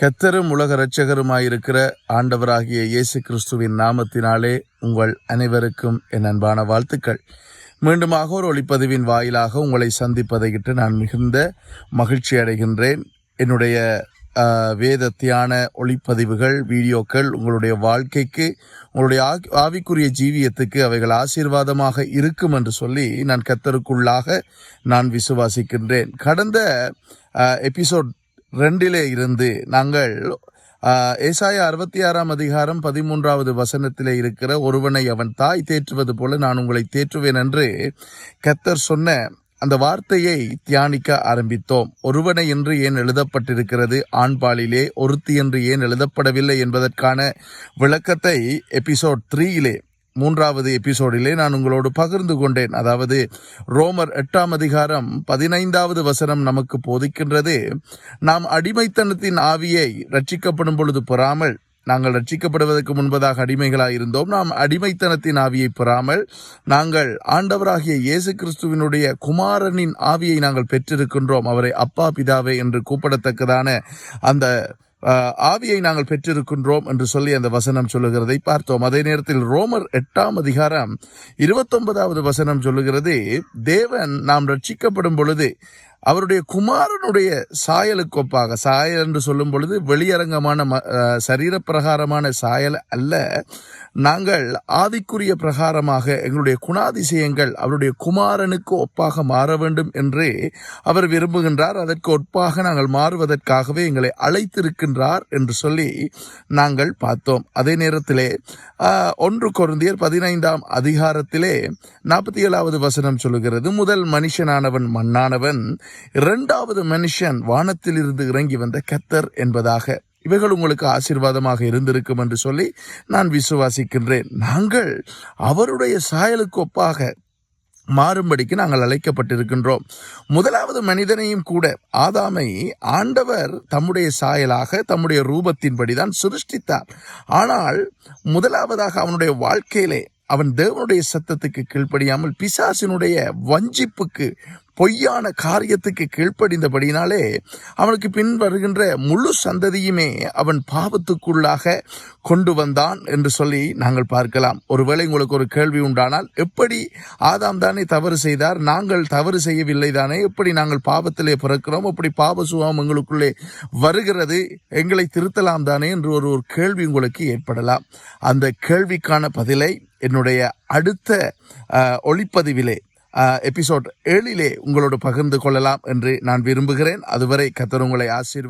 கத்தரும் உலக இரட்சகருமாயிருக்கிற ஆண்டவராகிய இயேசு கிறிஸ்துவின் நாமத்தினாலே உங்கள் அனைவருக்கும் என் அன்பான வாழ்த்துக்கள். மீண்டுமாக ஒரு ஒளிப்பதிவின் வாயிலாக உங்களை சந்திப்பதையிட்டு நான் மிகுந்த மகிழ்ச்சி அடைகின்றேன். என்னுடைய வேதத்தியான வேத தியான ஒளிப்பதிவுகள் வீடியோக்கள் உங்களுடைய வாழ்க்கைக்கு உங்களுடைய ஆவிக்குரிய ஜீவியத்துக்கு அவைகள் ஆசீர்வாதமாக இருக்கும் என்று சொல்லி நான் கத்தருக்குள்ளாக நான் விசுவாசிக்கின்றேன். கடந்த எபிசோட் ரெண்டிலே இருந்து நாங்கள் ஏசாய அறுபத்தி ஆறாம் அதிகாரம் பதிமூன்றாவது வசனத்திலே இருக்கிற ஒருவனை அவன் தாய் தேற்றுவது போல நான் உங்களை தேற்றுவேன் என்று கத்தர் சொன்ன அந்த வார்த்தையை தியானிக்க ஆரம்பித்தோம். ஒருவனை என்று ஏன் எழுதப்பட்டிருக்கிறது? ஆண்பாலிலே ஒருத்தி என்று ஏன் எழுதப்படவில்லை என்பதற்கான விளக்கத்தை எபிசோட் த்ரீயிலே மூன்றாவது எபிசோடிலே நான் உங்களோடு பகிர்ந்து கொண்டேன். அதாவது ரோமர் எட்டாம் அதிகாரம் பதினைந்தாவது வசனம் நமக்கு போதிக்கின்றது. நாம் அடிமைத்தனத்தின் ஆவியை ரட்சிக்கப்படும் பொழுது பெறாமல் நாங்கள் ரட்சிக்கப்படுவதற்கு முன்பதாக அடிமைகளாக இருந்தோம். நாம் அடிமைத்தனத்தின் ஆவியை பெறாமல் நாங்கள் ஆண்டவராகிய இயேசு கிறிஸ்துவினுடைய குமாரனின் ஆவியை நாங்கள் பெற்றிருக்கின்றோம். அவரை அப்பா பிதாவே என்று கூப்பிடத்தக்கதான அந்த ஆவியை நாங்கள் பெற்றிருக்கின்றோம் என்று சொல்லி அந்த வசனம் சொல்லுகிறதை பார்த்தோம். அதே நேரத்தில் ரோமர் எட்டாம் அதிகாரம் இருபத்தொன்பதாவது வசனம் சொல்லுகிறது தேவன் நாம் ரட்சிக்கப்படும் பொழுது அவருடைய குமாரனுடைய சாயலுக்கு ஒப்பாக சாயல் என்று சொல்லும் பொழுது வெளியரங்கமான ம- சரீரப்பிரகாரமான சாயல் அல்ல. நாங்கள் ஆதிக்குரிய பிரகாரமாக எங்களுடைய குணாதிசயங்கள் அவருடைய குமாரனுக்கு ஒப்பாக மாற வேண்டும் என்று அவர் விரும்புகின்றார். அதற்கு ஒப்பாக நாங்கள் மாறுவதற்காகவே எங்களை அழைத்திருக்கின்றார் என்று சொல்லி நாங்கள் பார்த்தோம். அதே நேரத்திலே ஒன்று குருந்தியர் பதினைந்தாம் அதிகாரத்திலே நாற்பத்தி ஏழாவது வசனம் சொல்லுகிறது. முதல் மனுஷனானவன் மண்ணானவன் இரண்டாவது மனுஷன் வானத்திலிருந்து இறங்கி வந்த கத்தர் என்பதாக இவைகள் உங்களுக்கு ஆசீர்வாதமாக இருந்திருக்கும் என்று சொல்லி நான் விசுவாசிக்கின்றேன். நாங்கள் அவருடைய சாயலுக்கு ஒப்பாக மாறும்படிக்கு நாங்கள் அழைக்கப்பட்டிருக்கின்றோம். முதலாவது மனிதனையும் கூட ஆதாமை ஆண்டவர் தம்முடைய சாயலாக தம்முடைய ரூபத்தின்படி தான் சிருஷ்டித்தார். ஆனால் முதலாவதாக அவனுடைய வாழ்க்கையிலே அவன் தேவனுடைய சத்தத்துக்கு கீழ்ப்படியாமல் பிசாசினுடைய வஞ்சிப்புக்கு பொய்யான காரியத்துக்கு கீழ்ப்படிந்தபடினாலே அவனுக்கு பின் வருகின்ற முழு சந்ததியுமே அவன் பாவத்துக்குள்ளாக கொண்டு வந்தான் என்று சொல்லி நாங்கள் பார்க்கலாம். ஒருவேளை உங்களுக்கு ஒரு கேள்வி உண்டானால் எப்படி ஆதாம் தானே தவறு செய்தார்? நாங்கள் தவறு செய்யவில்லை தானே? எப்படி நாங்கள் பாவத்திலே பிறக்கிறோம்? எப்படி பாவ சுகம் எங்களுக்குள்ளே வருகிறது? எங்களை திருத்தலாம் தானே என்று ஒரு ஒரு கேள்வி உங்களுக்கு ஏற்படலாம். அந்த கேள்விக்கான பதிலை என்னுடைய அடுத்த ஒளிப்பதிவிலே எபிசோட் ஏழிலே உங்களோடு பகிர்ந்து கொள்ளலாம் என்று நான் விரும்புகிறேன். அதுவரை கத்தர் உங்களை ஆசீர்வதி